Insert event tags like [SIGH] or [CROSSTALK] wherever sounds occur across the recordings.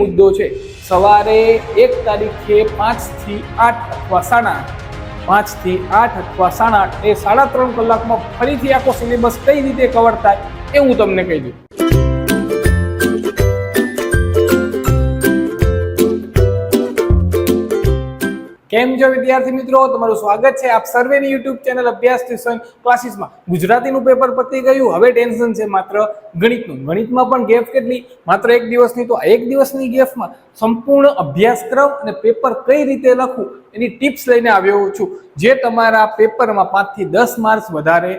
મુદ્દો છે. સવારે એક તારીખે પાંચથી આઠ અથવા સાડા આઠ પાંચથી આઠ અથવા સાડા આઠ એ સાડા ત્રણ કલાકમાં ફરીથી આખો સિલેબસ કઈ રીતે કવર થાય એ હું તમને કહી દઉં. કેમ છો વિદ્યાર્થી મિત્રો? તમારું સ્વાગત છે આપ સર્વેની યુટ્યુબ ચેનલ અભ્યાસ ટ્યુશન ક્લાસીસમાં. ગુજરાતીનું પેપર પતી ગયું, હવે ટેન્શન છે માત્ર ગણિતનું. ગણિતમાં પણ ગેપ કેટલી? માત્ર એક દિવસની તો એક દિવસની ગેપમાં સંપૂર્ણ અભ્યાસક્રમ અને પેપર કઈ રીતે લખવું એની ટિપ્સ લઈને આવ્યો છું, જે તમારા પેપરમાં પાંચથી દસ માર્ક્સ વધારે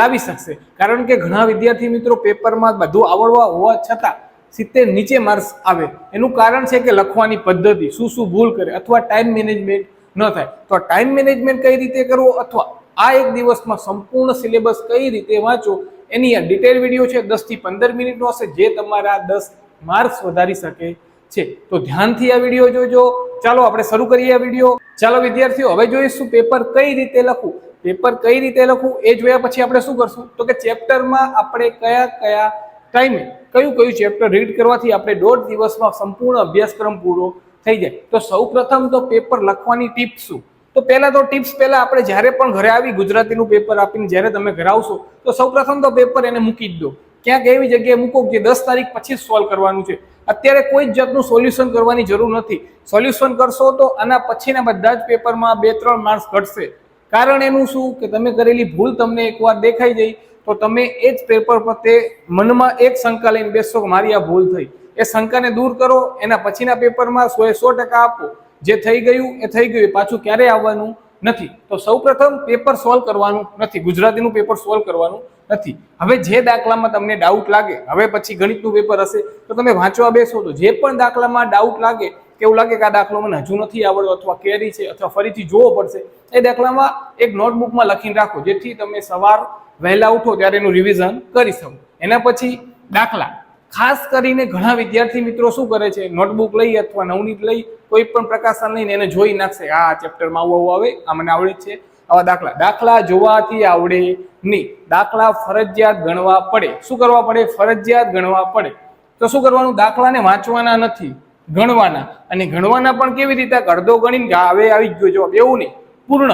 લાવી શકશે. કારણ કે ઘણા વિદ્યાર્થી મિત્રો પેપરમાં બધું આવડવા હોવા છતાં સિત્તેર નીચે માર્ક્સ આવે. એનું કારણ છે કે લખવાની પદ્ધતિ, શું શું ભૂલ કરે અથવા ટાઈમ મેનેજમેન્ટ ન થાય. તો ટાઈમ મેનેજમેન્ટ કઈ રીતે કરવું અથવા આ એક દિવસમાં સંપૂર્ણ સિલેબસ કઈ રીતે વાંચો એની આ ડિટેલ વીડિયો છે, દસથી પંદર મિનિટનો હશે, જે તમારા દસ માર્ક્સ વધારી શકે છે. તો ધ્યાનથી આ વીડિયો જોજો. ચાલો, આપણે શરૂ કરીએ આ વીડિયો ચાલો, વિદ્યાર્થીઓ, હવે જોઈશું પેપર કઈ રીતે લખવું. પેપર કઈ રીતે લખવું એ જોયા પછી આપણે શું કરશું? તો કે ચેપ્ટરમાં આપણે કયા કયા ટાઈમે કયું કયું ચેપ્ટર રીડ કરવાથી આપણે દોઢ દિવસમાં સંપૂર્ણ અભ્યાસક્રમ પૂરો થઈ જાય. તો સૌ પ્રથમ તો પેપર લખવાની ટિપ્સ શું? તો પહેલાં તો ટિપ્સ પહેલાં આપણે જ્યારે પણ ઘરે આવી ગુજરાતીનું પેપર આપીને જ્યારે તમે ઘરે આવશો, તો સૌ પ્રથમ તો પેપર એને મૂકી જ દો. ક્યાંક એવી જગ્યાએ મૂકો કે દસ તારીખ પછી સોલ્વ કરવાનું છે. અત્યારે કોઈ જ જાતનું સોલ્યુશન કરવાની જરૂર નથી. સોલ્યુશન કરશો તો આના પછીના બધા જ પેપરમાં બે ત્રણ માર્ક્સ ઘટશે. કારણ એનું શું? કે તમે કરેલી ભૂલ તમને એકવાર દેખાઈ જાય તો તમે એ જ પેપર પ્રત્યે મનમાં એક શંકા લઈને બેસશો કે મારી આ ભૂલ થઈ. એ શંકાને દૂર કરો, એના પછીના પેપરમાં સો એ સો ટકા આપો. જે થઈ ગયું એ થઈ ગયું, એ પાછું ક્યારેય આવવાનું નથી. તો સૌપ્રથમ પેપર સોલ્વ કરવાનું નથી, ગુજરાતીનું પેપર સોલ્વ કરવાનું નથી. હવે જે દાખલામાં તમને ડાઉટ લાગે, હવે પછી ગણિતનું પેપર હશે, તો તમે વાંચવા બેસો તો જે પણ દાખલામાં ડાઉટ લાગે એવું લાગે કે આ દાખલો મને હજુ નથી આવડતો, અથવા કેરી છે, અથવા ફરીથી જોવો પડશે, એ દાખલામાં એક નોટબુકમાં લખીને રાખો, જેથી તમે સવાર વહેલા ઉઠો ત્યારે એનું રિવિઝન કરી શકો. એના પછી દાખલા. ખાસ કરીને ઘણા વિદ્યાર્થી મિત્રો શું કરે છે? નોટબુક લઈ અથવા નવનીત લઈ કોઈ પણ પ્રકાશન લઈને એને જોઈ નાખશે. આ ચેપ્ટરમાં આવું આવું આવે, આ મને આવડે છે. આવા દાખલા. દાખલા જોવાથી આવડે નહીં. દાખલા ફરજિયાત ગણવા પડે. શું કરવા પડે? ફરજિયાત ગણવા પડે. તો શું કરવાનું? દાખલાને વાંચવાના નથી. ગણવાના. અને ગણવાના પણ કેવી રીતે? અડધો ગણીને હવે આવી જ ગયો જવાબ. એવું નહીં. પૂર્ણ.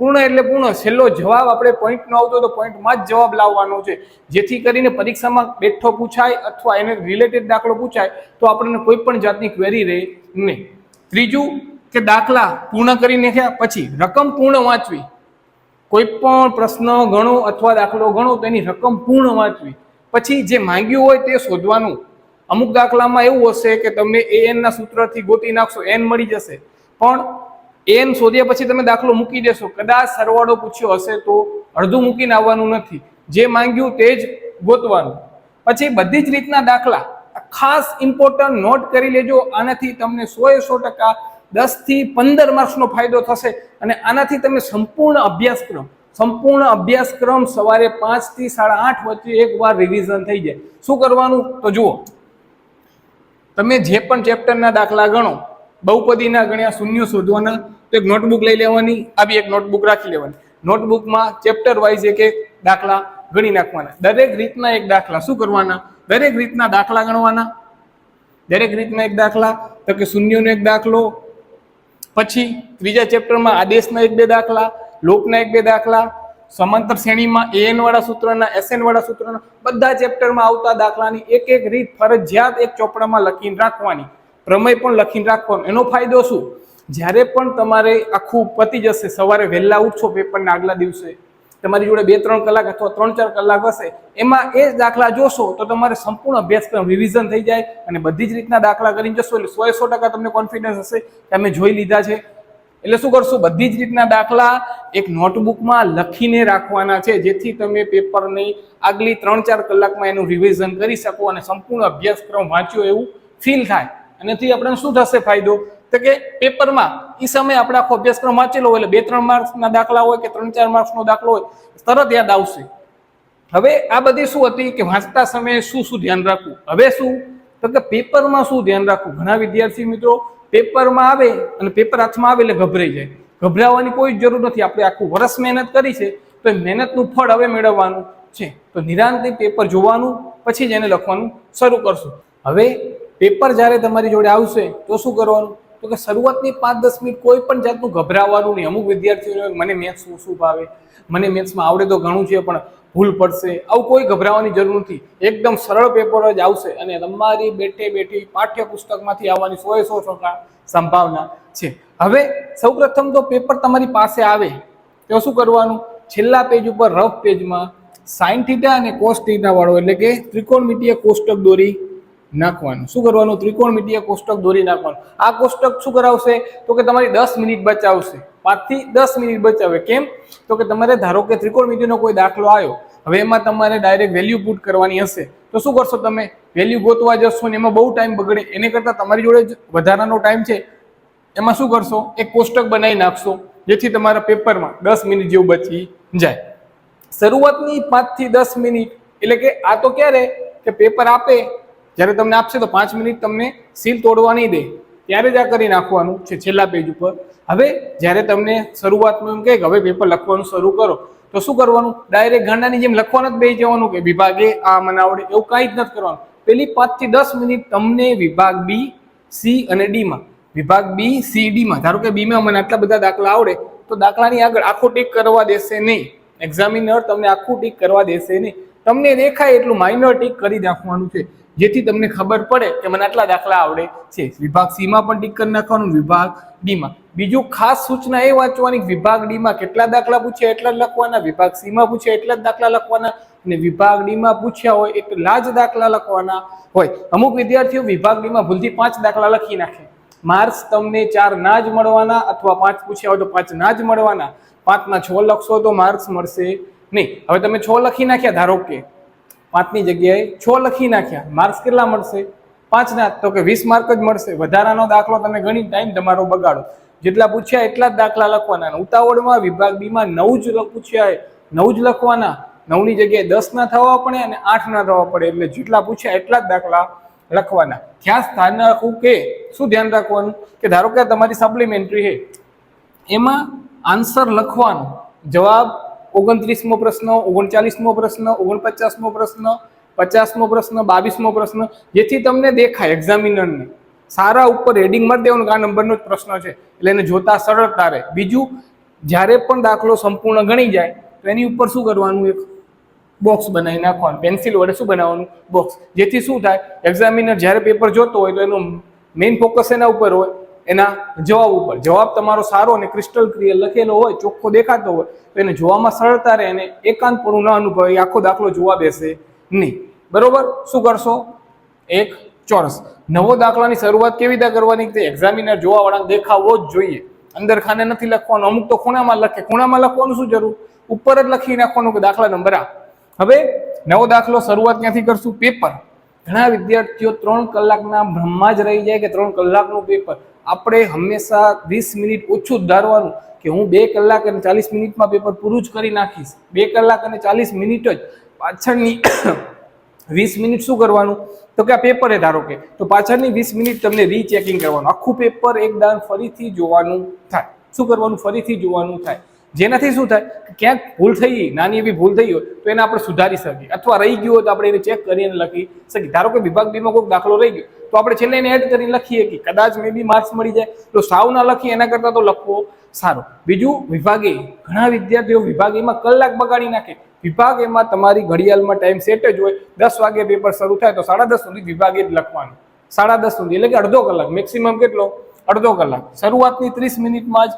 પૂર્ણ એટલે પૂર્ણ. છેલ્લો જવાબ આપણે point નો આવતો તો પોઈન્ટમાં જ જવાબ લાવવાનો છે. જેથી કરીને પરીક્ષામાં બેઠો પૂછાય અથવા એને રિલેટેડ દાખલો પૂછાય તો આપણને કોઈ પણ જાતની ક્વેરી રહે નહીં. ત્રીજું કે દાખલા પૂર્ણ કરી નાખ્યા પછી રકમ પૂર્ણ વાંચવી. કોઈ પણ પ્રશ્ન ગણો અથવા દાખલો ગણો તો એની રકમ પૂર્ણ વાંચવી. પછી જે માંગ્યું હોય તે શોધવાનું. અમુક દાખલામાં એવું હશે કે તમને એ એનના સૂત્રથી ગોતી નાખશો એન મળી જશે. પણ એન શોધ્યા પછી તમે દાખલો મૂકી દેશો. કદાચ સરવાળો પૂછ્યો હશે તો અડધું મૂકીને આવવાનું નથી. જે માંગ્યું તે જ ગોતવાનું. પછી બધી જ રીતના દાખલા. ખાસ ઇમ્પોર્ટન્ટ નોટ કરી લેજો. આનાથી તમને સો એ સો ટકા દસથી પંદર માર્ક્સનો ફાયદો થશે અને આનાથી તમે સંપૂર્ણ અભ્યાસક્રમ સંપૂર્ણ અભ્યાસક્રમ સવારે પાંચથી સાડા આઠ વચ્ચે એકવાર રિવિઝન થઈ જાય. શું કરવાનું? તો જુઓ. તમે જે પણ ચેપ્ટરના દાખલા ગણો બહુપદીના ગણ્યા શૂન્ય શોધવાના. તો એક નોટબુક લઈ લેવાની આવી એક નોટબુક રાખી લેવાની. નોટબુકમાં ચેપ્ટર વાઇઝ એક એક દાખલા ગણી નાખવાના. દરેક રીતના એક દાખલા શું કરવાના? દરેક રીતના દાખલા ગણવાના. દરેક રીતના એક દાખલા, તો કે શૂન્યનો એક દાખલો. પછી ત્રીજા ચેપ્ટરમાં આદેશના એક બે દાખલા, લોકના એક બે દાખલા, સમાંતર શ્રેણીમાં એન વાળા સૂત્રના એસએન વાળા સૂત્રના, બધા ચેપ્ટરમાં આવતા દાખલાની એક એક રીત ફરજિયાત એક ચોપડામાં લખીને રાખવાની. પ્રમેય પણ લખીને રાખવાનો. એનો ફાયદો શું? જ્યારે પણ તમારે આખું પતી જશે, સવારે વહેલા ઉઠશો પેપરના આગલા દિવસે, તમારી જોડે બે ત્રણ કલાક અથવા ત્રણ ચાર કલાક હશે, એમાં એ દાખલા જોશો તો તમારે સંપૂર્ણ અભ્યાસક્રમ રિવિઝન થઈ જાય અને બધી જ રીતના દાખલા કરીને જશો. એટલે સો સો ટકા તમને કોન્ફિડન્સ હશે કે અમે જોઈ લીધા છે. એટલે શું કરશું? બધી જ રીતના દાખલા એક નોટબુકમાં લખીને રાખવાના છે, જેથી તમે પેપરની આગલી ત્રણ ચાર કલાકમાં એનું રિવિઝન કરી શકો અને સંપૂર્ણ અભ્યાસક્રમ વાંચ્યો એવું ફીલ થાય. એનાથી આપણને શું થશે ફાયદો? તો કે પેપરમાં એ સમયે આપણે આખો અભ્યાસક્રમ વાંચેલો હોય, એટલે બે, ત્રણ માર્ક્સના દાખલા હોય કે ત્રણ, ચાર માર્ક્સનો દાખલો હોય, તરત યાદ આવશે. હવે આ બધી શું હતી કે વાંચતા સમયે શું શું ધ્યાન રાખવું? હવે શું? તો કે પેપરમાં શું ધ્યાન રાખવું? ઘણા વિદ્યાર્થી મિત્રો પેપરમાં આવે અને પેપર હાથમાં આવે એટલે ગભરાઈ જાય. ગભરાવાની કોઈ જરૂર નથી. આપણે આખું વર્ષ મહેનત કરી છે, તો એ મહેનતનું ફળ હવે મેળવવાનું છે. તો નિરાંતથી પેપર જોવાનું, પછી જ એને લખવાનું શરૂ કરશું. હવે પેપર જ્યારે તમારી જોડે આવશે, તો શું કરવાનું? તો કે શરૂઆતની પાંચ દસ મિનિટ કોઈ પણ જાતનું ગભરાવાનું નહીં. અમુક વિદ્યાર્થીઓ મને મેથ્સ શું શું ભાવે? મને મેથ્સમાં આવડે તો ઘણું છે, પણ ભૂલ પડશે. આવું કોઈ ગભરાવાની જરૂર નથી. એકદમ સરળ પેપર જ આવશે અને તમારી બેઠે બેઠી પાઠ્યપુસ્તકમાંથી આવવાની સો એ સો ટકા સંભાવના છે. હવે સૌપ્રથમ તો પેપર તમારી પાસે આવે, તો શું કરવાનું? છેલ્લા પેજ ઉપર રફ પેજમાં સાઇન થીટા અને કોસ થીટા વાળો, એટલે કે ત્રિકોણમિતીય કોષ્ટક દોરી નાખવાનું. શું કરવાનું? ત્રિકોણમિતીય કોષ્ટક દોરી નાખવાનું. આ કોષ્ટક શું કરાવશે? તો કે તમારી દસ મિનિટ બચાવશે. પાંચથી દસ મિનિટ બચાવે. કેમ? તો કે તમારે ધારો કે ત્રિકોણમિતિનો કોઈ દાખલો આવ્યો. હવે એમાં તમારે ડાયરેક્ટ વેલ્યુ પુટ કરવાની હશે. તો શું કરશો તમે? વેલ્યુ ગોતવા જશો ને એમાં બહુ ટાઈમ બગડે. એને કરતાં તમારી જોડે વધારાનો ટાઈમ છે. એમાં શું કરશો? એક કોષ્ટક બનાવી નાખશો, જેથી તમારા પેપરમાં દસ મિનિટ જેવું બચી જાય. શરૂઆતની પાંચથી દસ મિનિટ, એટલે કે આ તો ક્યારે? કે પેપર આપે જ્યારે તમને આપશે તો પાંચ મિનિટ તમને સીલ તોડવા નહીં દે. ત્યારે જ આ કરી નાખવાનું છે છેલ્લા પેજ ઉપર. હવે જ્યારે તમને શરૂઆતમાં એમ કહે કે હવે પેપર લખવાનું શરૂ કરો, તો શું કરવાનું? ડાયરેક્ટ ગાંડાની જેમ લખવાનું જ બે જવાનું કે વિભાગે આ મને આવડે એવું કાંઈ જ નથી કરવાનું. પેલી પાંચથી દસ મિનિટ તમને વિભાગ બી સી અને ડીમાં વિભાગ બી સી ડીમાં ધારો કે બીમાં મને આટલા બધા દાખલા આવડે, તો દાખલાની આગળ આખો ટીક કરવા દેશે નહીં. એક્ઝામિનર તમને આખું ટીક કરવા દેશે નહીં. તમને દેખાય એટલું માઇનર ટીક કરી નાખવાનું છે. જેથી તમને ખબર પડે કે મને આટલા દાખલા આવડે છે. વિભાગ સીમાં પણ ટીક કરી નાખવાનું, વિભાગ ડીમાં બીજું ખાસ સૂચના એ વાંચવાની વિભાગ ડીમાં કેટલા દાખલા પૂછ્યા એટલા જ લખવાના, વિભાગ સીમાં પૂછ્યા એટલા જ દાખલા લખવાના અને વિભાગ ડીમાં પૂછ્યા હોય એટલા જ દાખલા લખવાના હોય. અમુક વિદ્યાર્થીઓ વિભાગ ડીમાં ભૂલથી પાંચ દાખલા લખી નાખે. માર્ક્સ તમને ચાર ના જ મળવાના અથવા પાંચ પૂછ્યા હોય તો પાંચ ના જ મળવાના. પાંચના છ લખશો તો માર્ક્સ મળશે નહીં. હવે તમે છ લખી નાખ્યા ધારો કે પાંચની જગ્યાએ છ લખી નાખ્યા. માર્ક્સ કેટલા મળશે? પાંચના, તો કે વીસ માર્ક જ મળશે. વધારાનો દાખલો તમે ઘણી ટાઈમ તમારો બગાડો. જેટલા પૂછ્યા એટલા જ દાખલા લખવાના. ઉતાવળમાં વિભાગ બીમાં નવ જ પૂછ્યા નવ જ લખવાના. નવની જગ્યાએ દસ ના થવા પડે અને આઠ ના થવા પડે. એટલે જેટલા પૂછ્યા એટલા જ દાખલા લખવાના. ક્યાં સ્થાન રાખવું કે, શું ધ્યાન રાખવાનું? કે ધારો કે તમારી સપ્લિમેન્ટરી છે. એમાં આન્સર લખવાનો. જવાબ ઓગણત્રીસમો પ્રશ્ન, ઓગણચાલીસમો પ્રશ્ન, ઓગણપચાસમો પ્રશ્ન, પચાસમો પ્રશ્ન, બાવીસમો પ્રશ્ન, જેથી તમને દેખાય એક્ઝામિનરને સારા ઉપર હેડિંગ મારી દેવાનું કે આ નંબરનો જ પ્રશ્ન છે. એટલે એને જોતા સરળતા રહે. બીજું, જ્યારે પણ દાખલો સંપૂર્ણ ગણી જાય, તો એની ઉપર શું કરવાનું? એક બોક્સ બનાવી નાખવાનું. પેન્સિલ વડે શું બનાવવાનું? બોક્સ જેથી શું થાય? એક્ઝામિનર જ્યારે પેપર જોતો હોય તો એનું મેઇન ફોકસ એના ઉપર હોય. એના જવાબ ઉપર. જવાબ તમારો સારો અને ક્રિસ્ટલ ક્લિયર લખેલો હોય, ચોખ્ખો દેખાતો હોય, તો એને જોવામાં સરળતા રહે અને એકાંતપણું ન અનુભવે આખો દાખલો જોવા બેસે નહીં. બરોબર? શું કરશો? એક, ચોરસ. નવો દાખલાની શરૂઆત કેવી રીતે કરવાની? તે એક્ઝામિનર જોવા વાળા દેખાવો જ જોઈએ. અંદર ખાને નથી લખવાનું. અમુક તો ખૂણામાં લખે. ખૂણામાં લખવાનું શું જરૂર? ઉપર જ લખી નાખવાનું કે દાખલા નંબર આ. હવે નવો દાખલો શરૂઆત ક્યાંથી કરશું? પેપર. ઘણા વિદ્યાર્થીઓ ત્રણ કલાકના ભ્રમમાં જ રહી જાય કે ત્રણ કલાકનું પેપર આપણે હંમેશા વીસ મિનિટ ઓછું જ ધારવાનું કે હું બે કલાક અને ચાલીસ મિનિટમાં પેપર પૂરું જ કરી નાખીશ. બે કલાક અને ચાલીસ મિનિટ જ. પાછળની [COUGHS] વીસ મિનિટ શું કરવાનું? તો કે આ પેપર ધારો કે. તો પાછળની વીસ મિનિટ તમને રીચેકિંગ કરવાનું. આખું પેપર એકદમ ફરીથી જોવાનું થાય. શું કરવાનું? ફરીથી જોવાનું થાય. જેનાથી શું થાય? ક્યાંક ભૂલ થઈ, નાની એવી ભૂલ થઈ હોય, તો એને આપણે સુધારી શકીએ. અથવા રહી ગયું હોય તો આપણે એને ચેક કરીને લખી શકીએ. ધારો કે વિભાગ બીમાં કોઈક દાખલો રહી ગયો, તો આપણે છેલ્લે એને એડ કરીને લખીએ કે કદાચ મે બી માર્ક્સ મળી જાય. તો સાવ ના લખીએ એના કરતાં તો લખવો સારો. બીજું, વિભાગે ઘણા વિદ્યાર્થીઓ વિભાગીમાં કલાક બગાડી નાખે. વિભાગ એમાં તમારી ઘડિયાળમાં ટાઈમ સેટ જ હોય. દસ વાગે પેપર શરૂ થાય તો સાડા દસ સુધી વિભાગે જ લખવાનું. સાડા દસ સુધી, એટલે કે અડધો કલાક મેક્સિમમ કેટલો? અડધો કલાક. શરૂઆતની ત્રીસ મિનિટમાં જ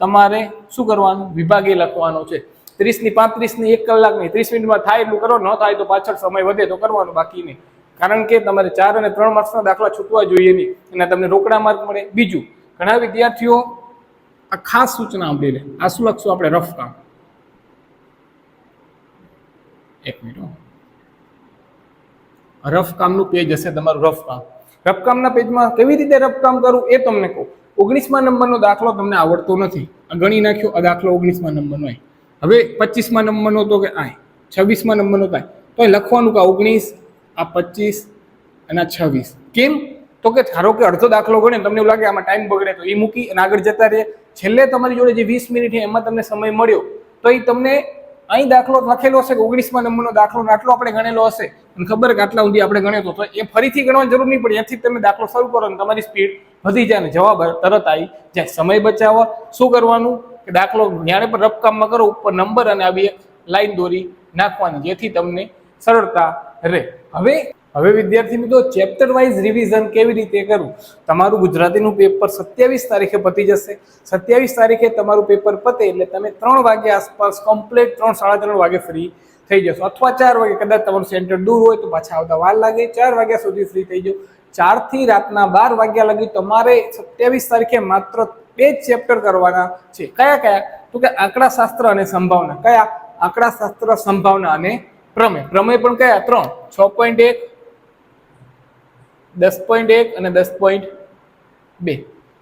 તમારે શું કરવાનું? વિભાગે લખવાનો છે. ત્રીસની પાંત્રીસની એક કલાકની, ત્રીસ મિનિટમાં થાય એટલું કરો, ન થાય તો પાછળ સમય વધે તો કરવાનું બાકી નહીં. કારણ કે તમારે ચાર અને ત્રણ માર્ક્સના દાખલા છૂટવા જોઈએ નહીં અને તમને રોકડા માર્ક મળે. બીજું, ઘણા વિદ્યાર્થીઓ આ ખાસ સૂચના આપી લે આ શું લખશું આપણે? રફ કામ. એક મિનિટ. રફ કામનું પેજ હશે તમારું રફ કામ. રફ કામના પેજમાં કેવી રીતે રફ કામ કરવું એ તમને કહું. ઓગણીસમાં નંબરનો દાખલો તમને આવડતો નથી. ગણી નાખ્યો, આ દાખલો ઓગણીસમાં નંબરનો હોય હવે પચીસમાં નંબરનો તો કે આય. છવ્વીસમાં નંબરનો થાય તો એ લખવાનું કે ઓગણીસ, આ પચીસ અને આ છવ્વીસ. કેમ? તો કે ધારો કે અડધો દાખલો ગણે તમને એવું લાગે આમાં ટાઈમ બગડે, તો એ મૂકી અને આગળ જતા રહે. છેલ્લે તમારી જોડે જે વીસ મિનિટ એમાં તમને સમય મળ્યો. તો એ તમને અહીં દાખલો લખેલો હશે કે ઓગણીસમાં નંબરનો દાખલો આટલો આપણે ગણેલો હશે. અને ખબર કે આટલા સુધી આપણે ગણ્યો તો એ ફરીથી ગણવાની જરૂર નહીં પડે. એથી તમે દાખલો શરૂ કરો ને તમારી સ્પીડ વધી જાય ને જવાબ તરત આવી જાય. સમય બચાવવા શું કરવાનું? કે દાખલો જ્યારે પણ રફકામમાં કરો, ઉપર નંબર અને આવી એક લાઈન દોરી નાખવાની, જેથી તમને સરળતા રહે. હવે હવે વિદ્યાર્થી મિત્રો ચેપ્ટર વાઇઝ રિવિઝન કેવી રીતે કરવું? તમારું ગુજરાતીનું પેપર સત્યાવીસ તારીખે પતી જશે. સત્યાવીસ તારીખે તમારું પેપર પતે એટલે તમે ત્રણ વાગે આસપાસ કમ્પ્લીટ ત્રણ, સાડા ત્રણ વાગે ફ્રી થઈ જશો. અથવા ચાર વાગે, કદાચ તમારું સેન્ટર દૂર હોય તો પાછા આવતા વાર લાગે. ચાર વાગ્યા સુધી ફ્રી થઈ જાઓ. ચારથી રાતના બાર વાગ્યા લગી તમારે સત્યાવીસ તારીખે માત્ર બે જ ચેપ્ટર કરવાના છે. કયા કયા? તો કે આંકડાશાસ્ત્ર અને સંભાવના. કયા? આંકડાશાસ્ત્ર, સંભાવના અને પ્રમેય. પ્રમેય પણ કયા? ત્રણ. છ પોઈન્ટ એક, દસ પોઈન્ટ એક અને દસ પોઈન્ટ બે.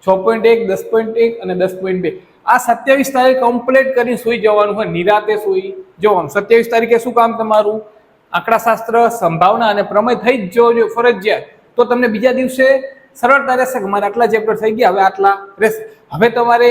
છ પોઈન્ટ એક, દસ પોઈન્ટ એક અને દસ પોઈન્ટ બે. આ સત્યાવીસ તારીખ કમ્પ્લીટ કરીને સુઈ જવાનું હોય, નિરાતે સુઈ જવાનું. સત્યાવીસ તારીખે શું કામ તમારું? આંકડાશાસ્ત્ર, સંભાવના અને પ્રમેય થઈ જ જવો ફરજિયાત. તો તમને બીજા દિવસે સરળતા રહેશે કે મારે આટલા ચેપ્ટર થઈ ગયા, હવે આટલા રહેશે. હવે તમારે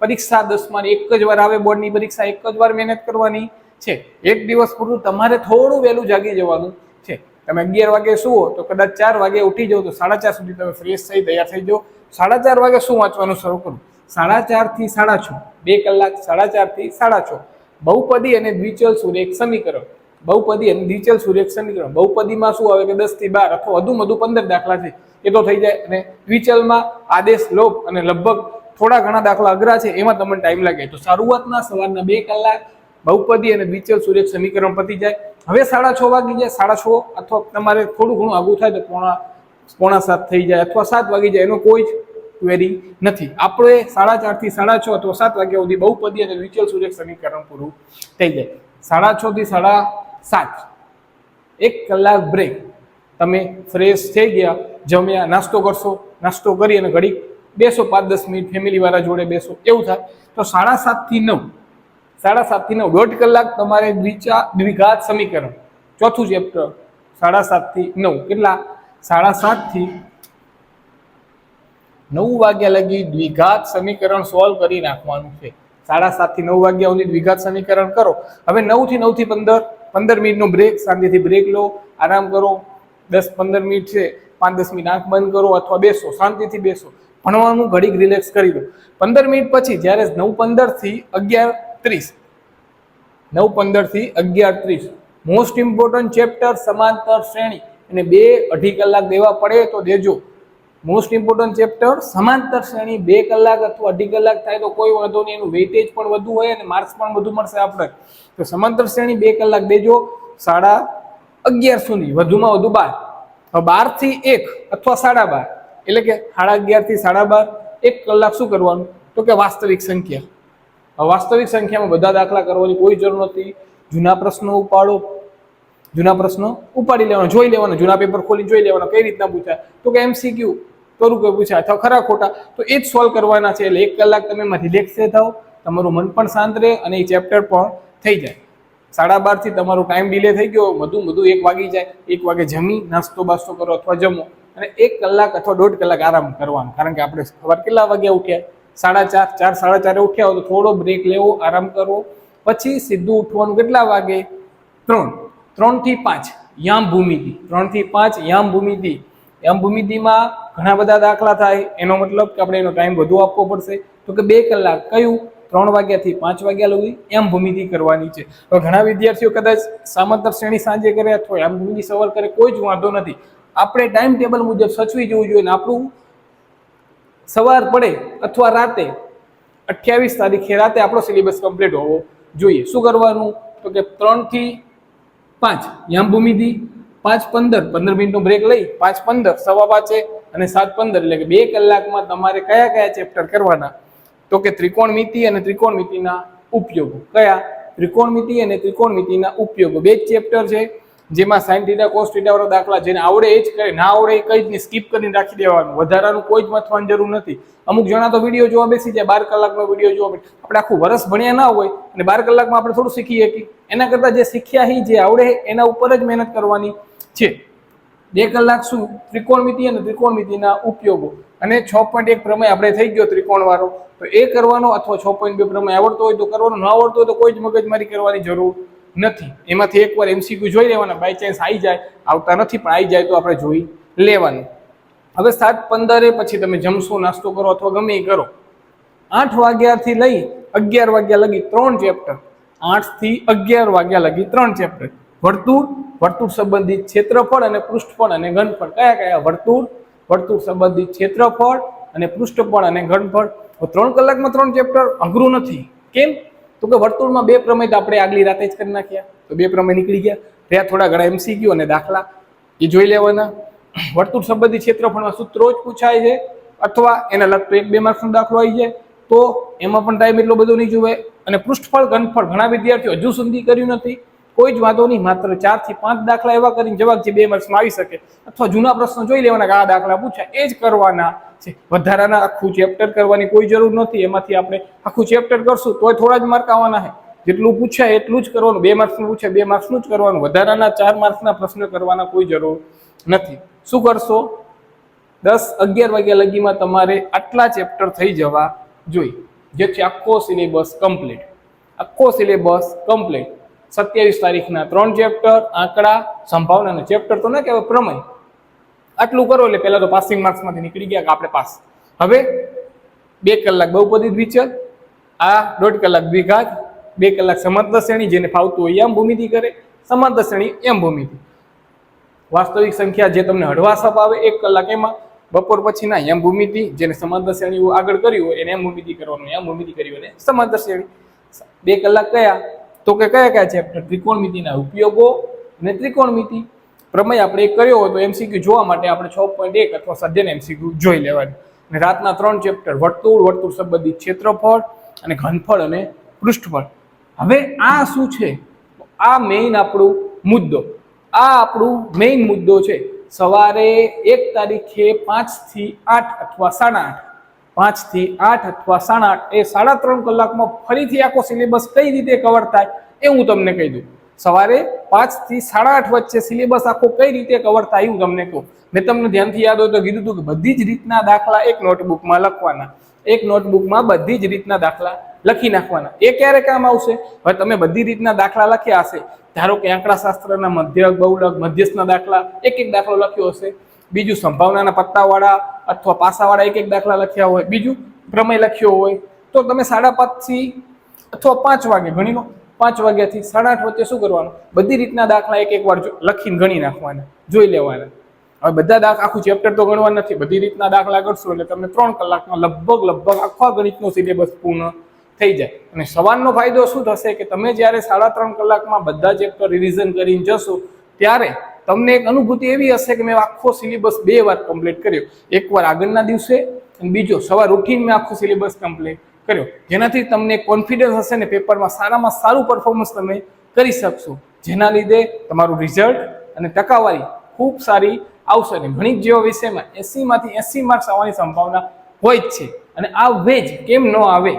પરીક્ષા દસમાની એક જ વાર આવે બોર્ડની પરીક્ષા એક જ વાર મહેનત કરવાની છે. એક દિવસ પૂરું તમારે થોડું વહેલું જાગી જવાનું છે. તમે અગિયાર વાગે સુવો તો કદાચ ચાર વાગે ઉઠી જાઓ તો સાડા ચાર સુધી તમે ફ્રેશ થઈ, તૈયાર થઈ જાઓ. સાડા ચાર વાગે શું વાંચવાનું શરૂ કરું? સાડા ચારથી સાડા છ. બે કલાક સાડા ચારથી સાડા છ. બહુપદી અને દ્વિચલ સુરેખ સમીકરણ. બહુપદી અને દ્વિચલ સુરેખ સમીકરણ બહુપદીમાં શું આવે કે દસથી બાર અથવા વધુ વધુ પંદર દાખલા છે, એ તો થઈ જાય. અને દ્વિચલમાં આદેશ, લોપ અને લગભગ થોડા ઘણા દાખલા અઘરા છે, એમાં તમને ટાઈમ લાગે. તો શરૂઆતના સવારના બે કલાક બહુપદી અને દ્વિચલ સુરેખ સમીકરણ પતી જાય. હવે સાડા છ વાગી જાય. સાડા છ અથવા તમારે થોડું ઘણું આગું થાય તો પોણા પોણા સાત થઈ જાય અથવા સાત વાગી જાય. એનો કોઈ જ ક્વેરી નથી. આપણે સાડા ચારથી સાડા છ અથવા સાત વાગ્યા સુધી બહુપદી અને દ્વિચલ સુરેખ સમીકરણ પૂરું થઈ જાય. સાડા છ થી સાડા સાત. એક કલાક બ્રેક તમે ફ્રેશ થઈ ગયા, જમ્યા, નાસ્તો કરશો, નાસ્તો કરી અને ઘડી બેસો પાંચ દસ મિનિટ ફેમિલી વાળા જોડે બેસો. એવું થાય. તો સાડા સાતથી નવ. સાડા સાતથી નવ. દોઢ કલાક તમારે દ્વિચા, દ્વિઘાત સમીકરણ. ચોથું ચેપ્ટર સાડા સાતથી નવ. કેટલા? સાડા સાતથી નવ વાગ્યા લગી દ્વિઘાત સમીકરણ સોલ્વ કરી નાખવાનું છે. સાડા સાતથી નવ વાગ્યા સુધી દ્વિઘાત સમીકરણ કરો. હવે નવથી નવથી પંદર. પંદર મિનિટનો બ્રેક શાંતિથી બ્રેક લો, આરામ કરો. દસ પંદર મિનિટ છે, પાંચ દસ મિનિટ આંખ બંધ કરો અથવા બેસો, શાંતિથી બેસો. ભણવાનું ઘડીક રિલેક્સ કરી દો પંદર મિનિટ પછી જ્યારે નવ પંદરથી અગિયાર ત્રીસ. નવ પંદરથી અગિયાર ત્રીસ. મોસ્ટ ઇમ્પોર્ટન્ટ ચેપ્ટર સમાંતર શ્રેણી. અને બે અઢી કલાક દેવા પડે તો દેજો. મોસ્ટ ઇમ્પોર્ટન્ટ ચેપ્ટર સમાંતર શ્રેણી, બે કલાક અથવા અઢી કલાક થાય તો કોઈ વાંધો નહીં, એનું વેઇટેજ પણ વધુ હોય અને માર્ક્સ પણ વધુ મળશે આપણે. તો સમાંતર શ્રેણી, બે કલાક દેજો, સાડા અગિયાર સુધી વધુમાં વધુ બાર. હવે બાર એક અથવા સાડા બાર, એટલે કે સાડા અગિયારથી સાડા બાર, એક કલાક શું કરવાનું? તો કે વાસ્તવિક સંખ્યા. વાસ્તવિક સંખ્યામાં બધા દાખલા કરવાની કોઈ જરૂર નથી. જૂના પ્રશ્નો ઉપાડો જૂના પ્રશ્નો ઉપાડી લેવાનો, જોઈ લેવાનો, જૂના પેપર ખોલી જોઈ લેવાનો, કઈ રીતના પૂછાય? તો કે એમસીક્યુ કરું કે પૂછાય અથવા ખરા ખોટા. તો એ જ સોલ્વ કરવાના છે, એટલે એક કલાક તમે એમાં રિલેક્સ થાઓ તમારું મન પણ શાંત રહે અને એ ચેપ્ટર પણ થઈ જાય. સાડા બારથી તમારો ટાઈમ ડિલે થઈ ગયો, બધું બધું એક વાગી જાય, એક વાગે જમી, નાસ્તો બાસ્તો કરો અથવા જમો, અને એક કલાક અથવા દોઢ કલાક આરામ કરવાનો. કારણ કે આપણે સવાર કેટલા વાગ્યા ઉઠ્યા? સાડા ચાર ચાર, સાડા ચારે ઉઠ્યા હોય તો થોડો બ્રેક લેવો, આરામ કરવો. પછી સીધું ઉઠવાનું કેટલા વાગે? ત્રણ. ત્રણથી પાંચ યામ ભૂમિતિ ત્રણથી પાંચ યામ ભૂમિતિ યામ ભૂમિતિમાં ઘણા બધા દાખલા થાય. એનો મતલબ કે આપણે એનો ટાઈમ વધુ આપવો પડશે. તો કે બે કલાક કયું? ત્રણ વાગ્યાથી પાંચ વાગ્યા લગી એમ ભૂમિતિ કરવાની છે. હવે ઘણા વિદ્યાર્થીઓ કદાચ સામંતર શ્રેણી સાંજે કરે અથવા એમ ભૂમિતિ સવાર કરે, કોઈ જ વાંધો નથી. આપણે ટાઈમ ટેબલ મુજબ સચવી જવું જોઈએ ને આપણું સવાર પડે અથવા રાતે અઠ્યાવીસ તારીખે રાતે આપણો સિલેબસ કમ્પ્લીટ હોવો જોઈએ. શું કરવાનું? તો કે ત્રણથી પાંચ. યામભૂમિથી પાંચ પંદર. પંદર મિનિટનો બ્રેક લઈ પાંચ પંદર. સવા પાંચે અને સાત પંદર. એટલે કે બે કલાકમાં તમારે કયા કયા ચેપ્ટર કરવાના? તો કે ત્રિકોણમિતિ અને ત્રિકોણમિતિના ઉપયોગો. કયા? ત્રિકોણમિતિ અને ત્રિકોણમિતિના ઉપયોગો. બે ચેપ્ટર છે. જેમાં સાઈન થીટા, કોસ થીટા વાળા દાખલા જેને આવડે એ જ કરે, ના આવડે એ કઈ જ નહીં, સ્કીપ કરીને રાખી દેવાનું. વધારાનું કોઈ જ વાંચવાની જરૂર નથી. અમુક જણા તો વીડિયો જોવા બેસી જાય, બાર કલાકનો વીડિયો જોવા બેસી. આપણે આખું વર્ષ ભણ્યા ના હોય અને બાર કલાકમાં આપણે થોડું શીખી શકીએ. એના કરતાં જે શીખ્યા હી, જે આવડે, એના ઉપર જ મહેનત કરવાની છે. બે કલાક શું? ત્રિકોણમિતિ અને ત્રિકોણમિતિના ઉપયોગો. અને છ પોઈન્ટ એક પ્રમેય આપણે થઈ ગયો ત્રિકોણવાળો તો એ કરવાનો અથવા છ પોઈન્ટ બે પ્રમેય આવડતો હોય તો કરવાનો, ન આવડતો હોય તો કોઈ જ મગજમારી કરવાની જરૂર નથી. એમાંથી એકવાર એમસીક્યુ જોઈ લેવાના બાય ચાન્સ આવી જાય. આવતા નથી, પણ આવી જાય તો આપણે જોઈ લેવાનું. હવે સાત પંદરે પછી તમે જમશો, નાસ્તો કરો અથવા ગમે એ કરો. આઠ વાગ્યાથી લઈ અગિયાર વાગ્યા લગી ત્રણ ચેપ્ટર આઠથી અગિયાર વાગ્યા લગી ત્રણ ચેપ્ટર વર્તુળ વર્તુળ સંબંધિત ક્ષેત્રફળ અને પૃષ્ઠફળ અને ઘનફળ. કયા કયા? વર્તુળ વર્તુળ સંબંધિત ક્ષેત્રફળ અને પૃષ્ઠફળ અને ઘનફળ. ત્રણ કલાકમાં ત્રણ ચેપ્ટર અઘરું નથી. કેમ? તો કે વર્તુળમાં બે પ્રમેય તો આપણે આગલી રાતે જ કરી નાખ્યા. તો બે પ્રમેય નીકળી ગયા. રહ્યા થોડા ઘણા એમસીક્યુ અને દાખલા. એ જોઈ લેવાના. વર્તુળ સંબંધિત ક્ષેત્રફળમાં સૂત્રો જ પૂછાય છે. અથવા એને લગતો એક બે માર્ક્સનો દાખલો આવી જાય. તો એમાં પણ ટાઈમ એટલો બધો નહીં જોવે અને પૃષ્ઠફળ ઘનફળ ઘણા વિદ્યાર્થીઓ હજુ સુધી કર્યું નથી. કોઈ જ વાંધો નહીં, માત્ર ચારથી પાંચ દાખલા એવા કરીને જવાબ જે બે માર્ક્સમાં આવી શકે. અથવા જૂના પ્રશ્નો જોઈ લેવાના કે આ દાખલા પૂછ્યા. એ જ કરવાના છે. વધારાના આખું ચેપ્ટર કરવાની કોઈ જરૂર નથી. એમાંથી આપણે આખું ચેપ્ટર કરશું તોય થોડા જ માર્ક આવવાના છે. જેટલું પૂછાય એટલું જ કરવાનું. બે માર્ક્સનું પૂછાય, બે માર્ક્સનું જ કરવાનું. વધારાના ચાર માર્ક્સના પ્રશ્ન કરવાના કોઈ જરૂર નથી. શું કરશો? દસ અગિયાર વાગ્યા લગીમાં તમારે આટલા ચેપ્ટર થઈ જવા જોઈએ. જેથી આખો સિલેબસ કમ્પ્લીટ આખો સિલેબસ કમ્પ્લીટ સત્યાવીસ તારીખના ત્રણ ચેપ્ટર આંકડા સંભાવના અને ચેપ્ટર તો ના કહેવાય, પ્રમેય. આટલું કરો એટલે પહેલાં તો પાસિંગ માર્ક્સમાંથી નીકળી ગયા કે આપણે પાસ હવે બે કલાક બહુપદી દ્વિચલ, આ દોઢ કલાક દ્વિઘાત, બે કલાક સમાંતર શ્રેણી, જેને ફાવતું હોય એમ ભૂમિતિ કરે, સમાંતર શ્રેણી એમ ભૂમિતિ. વાસ્તવિક સંખ્યા જે તમને હળવાશ અપાવે, એક કલાક એમાં, બપોર પછીના એમ ભૂમિતિ, જેને સમાંતર શ્રેણીઓ આગળ કર્યું હોય, એને એમ ભૂમિતિ કરવાનું એમ ભૂમિતિ કરી અને સમાંતર શ્રેણી. બે કલાક કયા? તો કે કયા કયા ચેપ્ટર ત્રિકોણમિતિના ઉપયોગો અને ત્રિકોણમિતિ પ્રમેય આપણે કર્યો હોય તો એમસીક્યુ જોવા માટે આપણે છ પોઈન્ટ એક અથવા સજ્જન એમસીક્યુ જોઈ લેવાનું. અને રાતના ત્રણ ચેપ્ટર વર્તુળ વર્તુળ સંબંધિત ક્ષેત્રફળ અને ઘનફળ અને પૃષ્ઠફળ. હવે આ શું છે? આ મેઇન આપણું મુદ્દો. આ આપણું મેઇન મુદ્દો છે. સવારે એક તારીખે પાંચથી આઠ અથવા સાડા આઠ. પાંચથી આઠ અથવા સાડા આઠ. એ સાડા ત્રણ કલાકમાં ફરીથી આખો સિલેબસ કઈ રીતે કવર થાય? એ હું તમને કહી દઉં. સવારે પાંચથી સાડા આઠ વચ્ચે સિલેબસ આખો કઈ રીતે કવર થાય હું તમને કહું. મેં તમને ધ્યાનથી યાદ હોય તો કીધું હતું કે બધી જ રીતના દાખલા એક નોટબુકમાં લખવાના. એક નોટબુકમાં બધી જ રીતના દાખલા લખી નાખવાના. એ ક્યારે કામ આવશે? હવે તમે બધી રીતના દાખલા લખ્યા હશે. ધારો કે આંકડાશાસ્ત્રના મધ્યક, બહુલક, મધ્યસ્થના દાખલા એક એક દાખલો લખ્યો હશે. બીજું સંભાવનાના પત્તાવાળા અથવા પાસાવાળા એક એક દાખલા લખ્યા હોય. બીજું પ્રમેય લખ્યો હોય. તો તમે સાડા પાંચથી અથવા પાંચ વાગે ગણી લો. પાંચ વાગ્યાથી સાડા આઠ વચ્ચે શું કરવાનું? બધી રીતના દાખલા એક એક વાર લખીને ગણી નાખવાના, જોઈ લેવાના. હવે બધા દાખલા આખું ચેપ્ટર તો ગણવા નથી, બધી રીતના દાખલા કરશો એટલે તમને ત્રણ કલાકમાં લગભગ લગભગ આખા ગણિતનો સિલેબસ પૂર્ણ થઈ જાય. અને સવારનો ફાયદો શું થશે કે તમે જ્યારે સાડા ત્રણ કલાકમાં બધા ચેપ્ટર રિવિઝન કરીને જશો, ત્યારે તમને એક અનુભૂતિ એવી હશે કે મેં આખો સિલેબસ બે વાર કમ્પ્લીટ કર્યો. એકવાર આગળના દિવસે અને બીજો, સવાર ઉઠીને મેં આખો સિલેબસ કમ્પ્લીટ કર્યો. જેનાથી તમને કોન્ફિડન્સ હશે ને પેપરમાં સારામાં સારું પરફોર્મન્સ તમે કરી શકશો. જેના લીધે તમારું રિઝલ્ટ અને ટકાવારી ખૂબ સારી આવશે અને ગણિત જેવા વિષયમાં એસીમાંથી એસી માર્ક્સ આવવાની સંભાવના હોય જ છે. અને આ વેજ કેમ ન આવે?